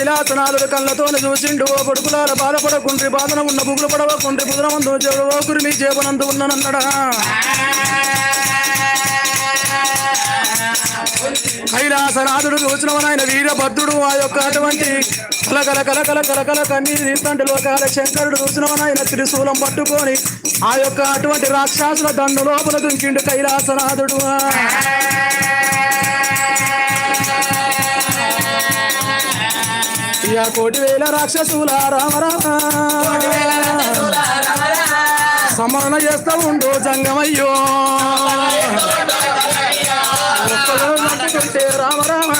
కైలాసనాథుడు కళ్ళతోని చూసిండు. ఓ కొడుకులార బాధపడకుండ్రి బాధన ఉన్న బుగులు పడవకుండ్రి. బుధనమందు చెడు ఓకురు మీ చేపనందు ఉన్ననన్నడా కైలాసనాథుడు చూసినవనాయన వీర వీరభద్రుడు ఆ యొక్క అటువంటి కలకల కలకల కలకల కన్నీరు తండ్రి లోకాల శంకరుడు చూసినవనాయన త్రిశూలం పట్టుకొని ఆ యొక్క అటువంటి రాక్షసుల దండు లోపల దుంకిండు కైలాసనాథుడు. ఇక కోటి వేల రాక్షసుల రామ రామ. సమరణ చేస్తా ఉండు జంగమయ్యో. రామ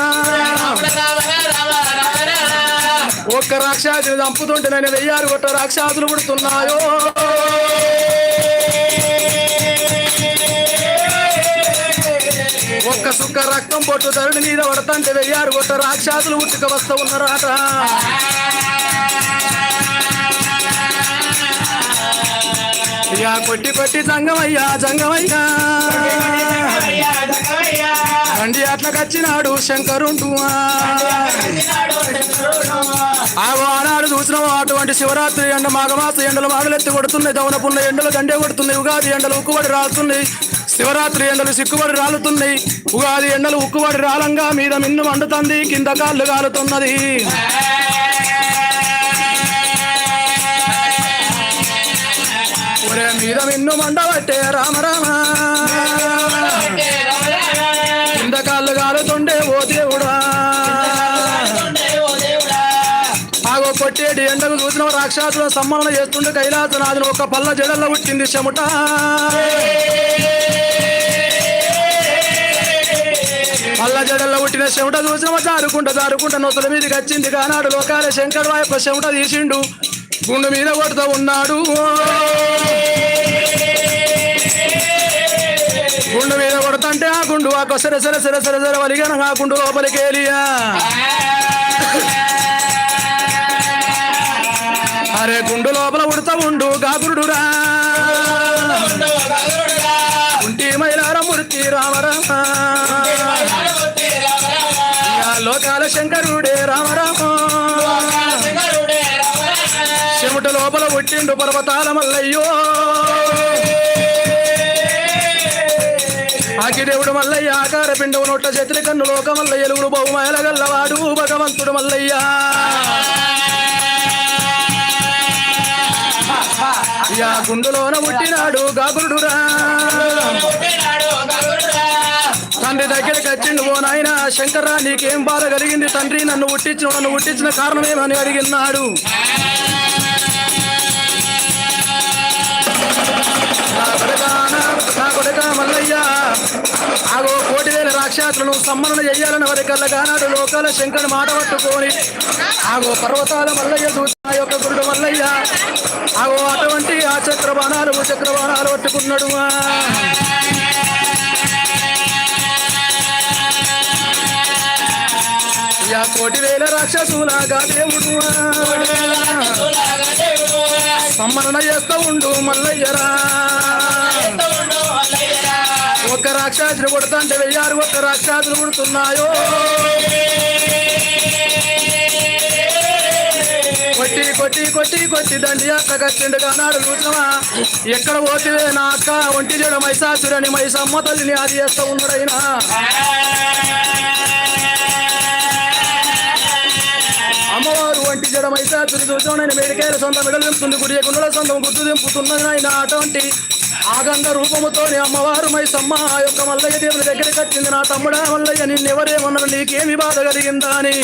ఒక్క రాక్షసుని చంపుతుంటే నేను వెయ్యారు కొట్ట రాక్షసులు పుడుతున్నాయో. ఒక్క సుక్క రక్తం పొట్టు ధరుడి మీద పడతంటే వెయ్యారు కొట్ట రాక్షసులు ఉట్టుక వస్తూ ఉన్నారట. ఇక కొట్టి కొట్టి జంగమయ్యా జంగమయ్యా. అండి అట్లకొచ్చినాడు శంకరుండు ఆ. ఆనాడు చూసినాము అటువంటి శివరాత్రి ఎండ మాఘమాస ఎండలు మాగలెత్తి కొడుతున్నాయి దవనపున్న ఎండలు దండే కొడుతున్నాయి ఉగాది ఎండలు ఉక్కుబడి రాస్తున్నాయి శివరాత్రి ఎండలు సిక్కుబడి రాలుతున్నాయి ఉగాది ఎండలు ఉక్కుబడి రాలంగా మీద మిన్ను మండుతుంది. కింద కాళ్ళు కాలుతున్నది. మీద మిన్ను మండబట్టే రామ రామ. కింద కాళ్ళు కాలుతుండే ఓ దేవుడా. ఆగో కొట్టేటి ఎండకు చూసిన రాక్షసుల సమ్మరణ చేస్తుండే కైలాసనాథుని. ఒక పల్ల జడల్లో పుట్టింది చెమట అల్ల జడల్లో పుట్టిన చెమట చూసిన జారుకుంట జారుకుంట నొసల మీదకి వచ్చింది. కానాడు లోకాల శంకర్ వాయప్ప చెమట తీసిండు గుండు మీద కొడుతూ ఉన్నాడు. గుండు మీద కొడుతుంటే ఆ గుండు ఆ కొసర సర సర సర సర వలిగాన ఆ గుండు లోపలికి వెళ్ళియా. అరే గుండు లోపల ఉడతా ఉండు గాగురుడురా లోపల పర్వతాల మల్లయ్యో ఆకిదేవుడు మల్లయ్య ఆకార పిండవు నోట్ల చేతుల కన్ను లోక మల్లయ్య ఎలుగురు బహుమాయల గల్లవాడు భగవంతుడు మల్లయ్య. యా గుండులోన పుట్టినాడు గాగురుడురా. తండ్రి దగ్గరికి వచ్చిండు ఓ నాయన శంకర్రా నీకేం బాధ కలిగింది? తండ్రి నన్ను పుట్టించిన నన్ను పుట్టించిన కారణమేమని అడిగినాడు కోటి వేల రాక్షసులను సమ్మరణ చెయ్యాలని వారి కళ్ళగానాడు లోకాల శంకర్ మాట పట్టుకొని ఆగో పర్వతాల మల్లయ్య చూసిన యొక్క గురుడు మల్లయ్య ఆగో అటువంటి ఆ చక్ర బాణాలు పట్టుకున్నాడు యా కోటి వేల రాక్షసులాగా దేవుడు సమ్మరణ చేస్తూ ఉండు మల్లయ్యరా. ఒక్క రాక్షసులు కొడుతుంటే వెయ్యారు ఒక్క రాక్షసులు కొడుతున్నాయో? కొట్టి కొట్టి కొట్టి కొట్టి దండి అక్క కట్టిండు కానాడు చూసినవా ఎక్కడ పోతివే నా అక్క? ఒంటి చెడు మైసాసురని మైసమ్మ తల్లిని అది చేస్తూ ఉన్నాడైనా. అమ్మవారు వంటి జడ మైసాసురు నేను వేడికాయల సొంత మెడలు దింపుతుంది గుడి గుండెల సొంతం గుర్తు దింపుతున్నది ఆయన అటువంటి ఆగంధ రూపముతోని అమ్మవారు మైసమ్మ ఆ యొక్క మల్లయ్య దేవుని దగ్గరికి కట్టింది నా తమ్ముడా మల్లయ్య నిన్నెవరేమన్నారు? నీకేమి బాధ కలిగిందా అని.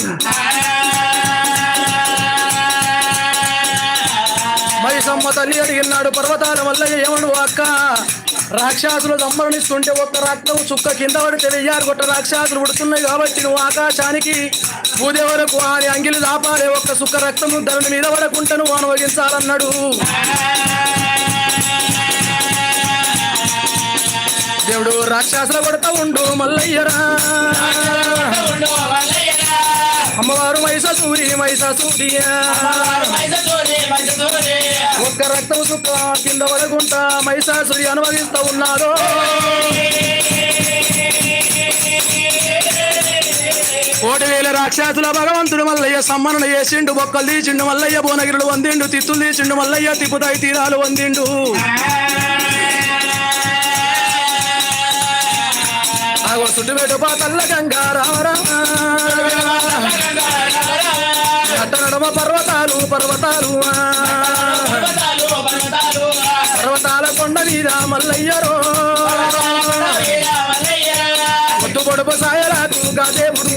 మైసమ్మ తల్లి అడిగినాడు పర్వతాల మల్లయ్య ఏమను అక్క? రాక్షసులు దమ్మరణిస్తుంటే ఒక్క రక్తం చుక్క కింద పడితే వెయ్యారు కొట్ట రాక్షసులు పుడుతున్నాయి కాబట్టి నువ్వు ఆకాశానికి పూజ వరకు ఆయన అంగిలి దాపాలే ఒక్క సుక్క రక్తము ధరణి మీద పడకుండా నువ్వు అనుభవించాలన్నాడు దేవుడు రాక్షసులు కొడతా ఉండు మల్లయ్యరా. అమ్మవారు మైసూరి మైసూరియా ఒక్క రక్తం సుక్క కింద వరకుంటా మైసాసురి అనుభవిస్తూ ఉన్నారు కోటి వేల రాక్షసుల భగవంతుడు మల్లయ్య సమ్మరణ చేసిండు బొక్కలు తీసిండు మల్లయ్య భువనగిరులు వందిండు తిత్తులు తీసిండు మల్లయ్య తిప్పుతాయి తీరాలు వందిండు. ఆగో సుట్టుబెట్టు పాతల్ల గంగా రామరామ అట్ట నడమ పర్వతాలు పర్వతాలు పర్వతాల కొండ మీద మల్లయ్యరో ముద్దు పొడుపు సాయరాకు గాదేవుడు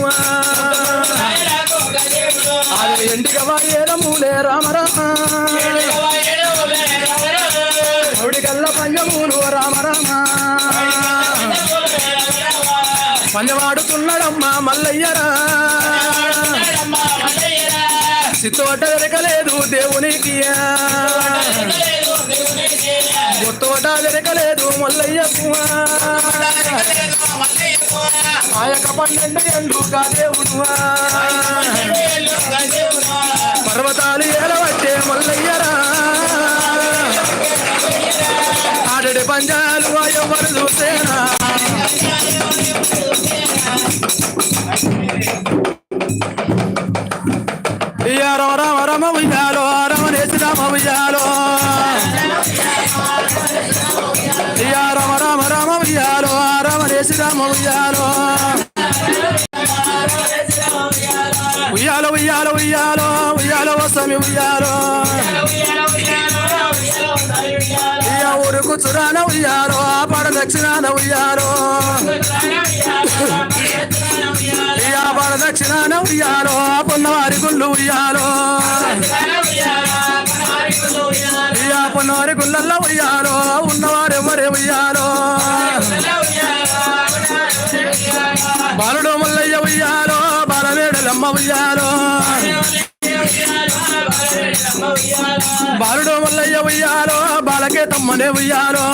అది ఎండిగవా ఏలమూలే రామరామ ఒడి కల్ల పంజమూలు రామరామ. పంజవాడుతున్నాడమ్మా మల్లయ్యరా. సితోట దొరకలేదు దేవునికి గుత్తోట దొరకలేదు మల్లయ్యకు ఆయక పన్నెండు ఎండుగా దేవుడు రమణేశ్ రామ ఉయ్యాలో ఉయ్యాలో ఉయ్యాలో ఉయ్యాలో ఉయ్యాలో వసమి ఉయ్యాలో ఇయ్య ఊరుకు చురాన ఉయ్యాలో పడ దక్షిణాన ఉయ్యాలో ఇయ్య పడ దక్షిణాన ఉయ్యాలో పొన్నవారి గుళ్ళు ఉయ్యాలో ఇయ్య పొన్నవారి గుళ్ళల్లో ఉయ్యాలో ఉన్నవారు ఎవరే ఉయ్యాలో ఉయ్యాలో బాలుడు మల్లయ్య ఉయ్యాలో బాలకే తమ్మనే ఉయ్యాలో.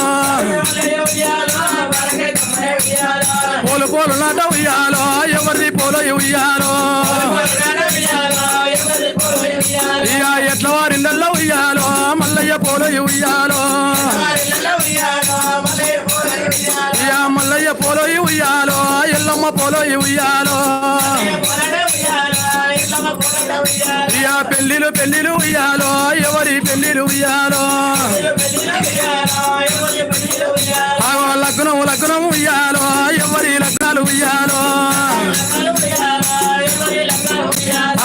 పోలు పోలు నాట ఉయ్యాలో ఎవరిది పోలో ఉయ్యాలో. ఇక ఎట్ల వారిందల్లో ఉయ్యాలో మల్లయ్య పోలో ఉయ్యాలో. ఇక మల్లయ్య పోలో ఉయ్యాలో ఎల్లమ్మ పోలో ఉయ్యాలో. ఇయా పెళ్ళిలు పెళ్ళిలు ఉయ్యాలో ఎవరి పెళ్ళిలు ఉయ్యాలో ఆగో లగ్నం లగ్నం ఉయ్యాలో ఎవరి లగ్నాలు ఉయ్యాలో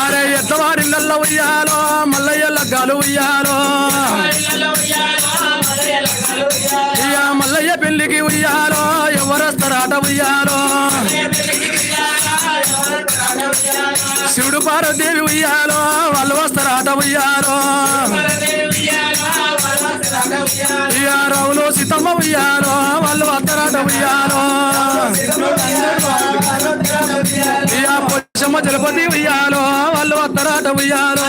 అరే ఎత్తవారిళ్ళల్లో ఉయ్యాలో మల్లయ్య లగ్గాలు ఉయ్యాలో ఇయా మల్లయ్య పెళ్ళికి ఉయ్యాలో పార్వదేవి ఉయ్యాలో వాళ్ళు వస్తారు ఆట ఇక రావులు సీతమ్మ ఉయ్యాలో వాళ్ళు వస్తారాట ఉయ్యాలో. ఇక పొచ్చమ్మ జలపతి ఉయ్యాలో వాళ్ళు వస్తారు ఆట ఉయ్యాలో.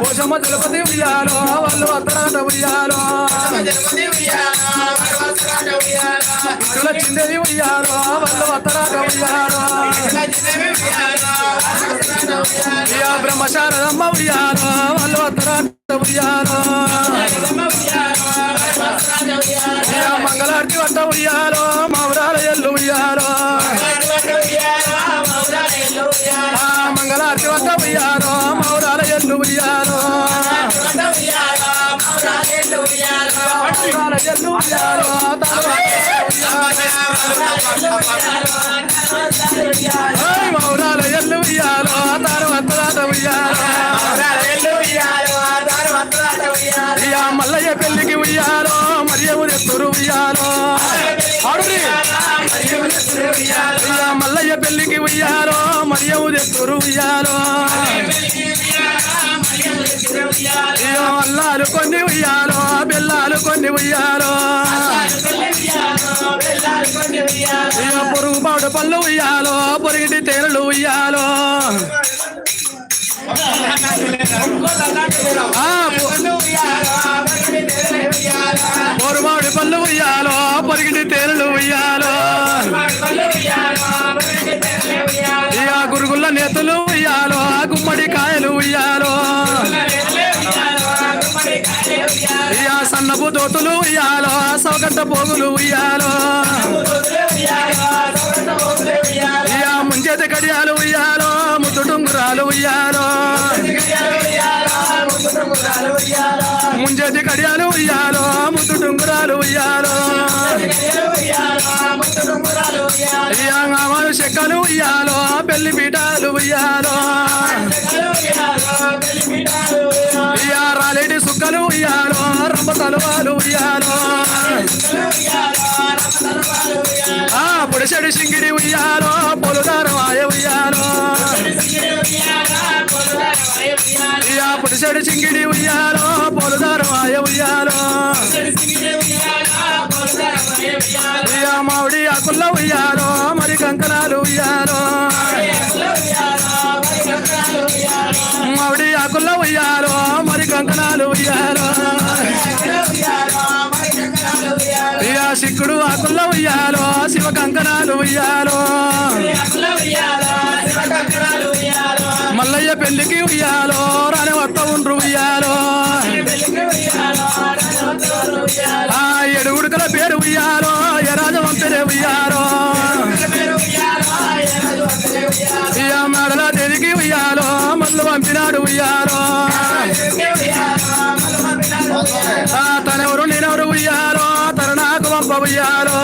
పోషమ్మ జలపతి ఉయ్యాలో వాళ్ళు వస్తారు ఆట ఉయ్యాలో. ఇటుల చిందేవి ఉయ్యాలో వాళ్ళు వస్తారాట ఉయ్యాలో ఇక బ్రహ్మశారదమ్మ ఉయ్యాలో వాళ్ళు వస్తారాట ఉయ్యాలో ఇక మంగళార్తి వంట ఉయ్యాలో మౌరాల ఎల్లు ఉయ్యాలో మంగళార్తి ఉయ్యాలో ఎల్లు ఉయ్యాలో తర్వాత మల్లయ్య పెళ్ళికి ఉయ్యారో మరియు ఎత్తురు ఉయ్యారో అల్లాలు కొన్ని ఉయ్యారో బెల్లాలు కొన్ని ఉయ్యారో పొరుగు పాడు పళ్ళు ఉయ్యాలో పొరిగిటి తేనెలు ఉయ్యాలో. ఆ, పొరుమాడి పళ్ళు ఉయ్యాలో పొరిగిటి తేనెలు ఉయ్యాలో. ఇక గురుగుల్ల నేతలు ఉయ్యాలో గుమ్మడి కాయలు ఉయ్యాలో. ఇక సన్నపు దోతులు ఉయ్యాలో సౌగంట పోగులు ఉయ్యాలో. ముంజతి కడియాలు ఉయ్యాలో ముద్దు టుంగురాలు ఉయ్యాలో. ముంజతి కడియాలు ఉయ్యాలో ముద్దు టుంగురాలు ఉయ్యాలో. అయ్యాంగామాలు చెక్కలు ఉయ్యాలో పెళ్ళి పీఠాలు ఉయ్యాలో. ఇయ్యా రాలేటి సుక్కలు ఉయ్యాలో రంప తలవాలు ఉయ్యాలో. ఆ పుడిసెడు సింగిడి ఉయ్యాలో పొలుదారు ఆయ పుడిసెడు చింగిడి ఉయ్యాలో పొలుదారు ఆయ ఉయ్యాలో. ఇయ్యా మామిడి ఆకుల్లో ఉయ్యాలో మరి కంకణాలు ఉయ్యాలో. మామిడి ఆకుల్లో ఉయ్యాలో మరి కంకణాలు ఉయ్యాలో. ఇయా సిక్కుడు ఆకుల్లో ఉయ్యాలో శివ కంకణాలు ఉయ్యాలో. మల్లయ్య పెళ్ళికి ఉయ్యాలో రాని వత్త ఉయ్యాలో ఆ ఎడుగుడుకల పేరు ఉయ్యాలో ఎరాజవంతులే ఉయ్యాలో. ఇయ్యా మేడల దేవికి ఉయ్యాలో మల్లు పంపినాడు ఉయ్యాలో. తనెవరు నేనెవరు ఉయ్యాలో తన నాకు పంప ఉయ్యాలో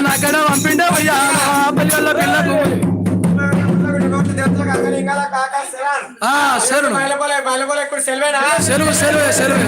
నక్కడ పంపిండే ఉయ్యాలో పల్లెల్లో పిల్లకు సెల్వేనా సెలవు సెలవు సెలవు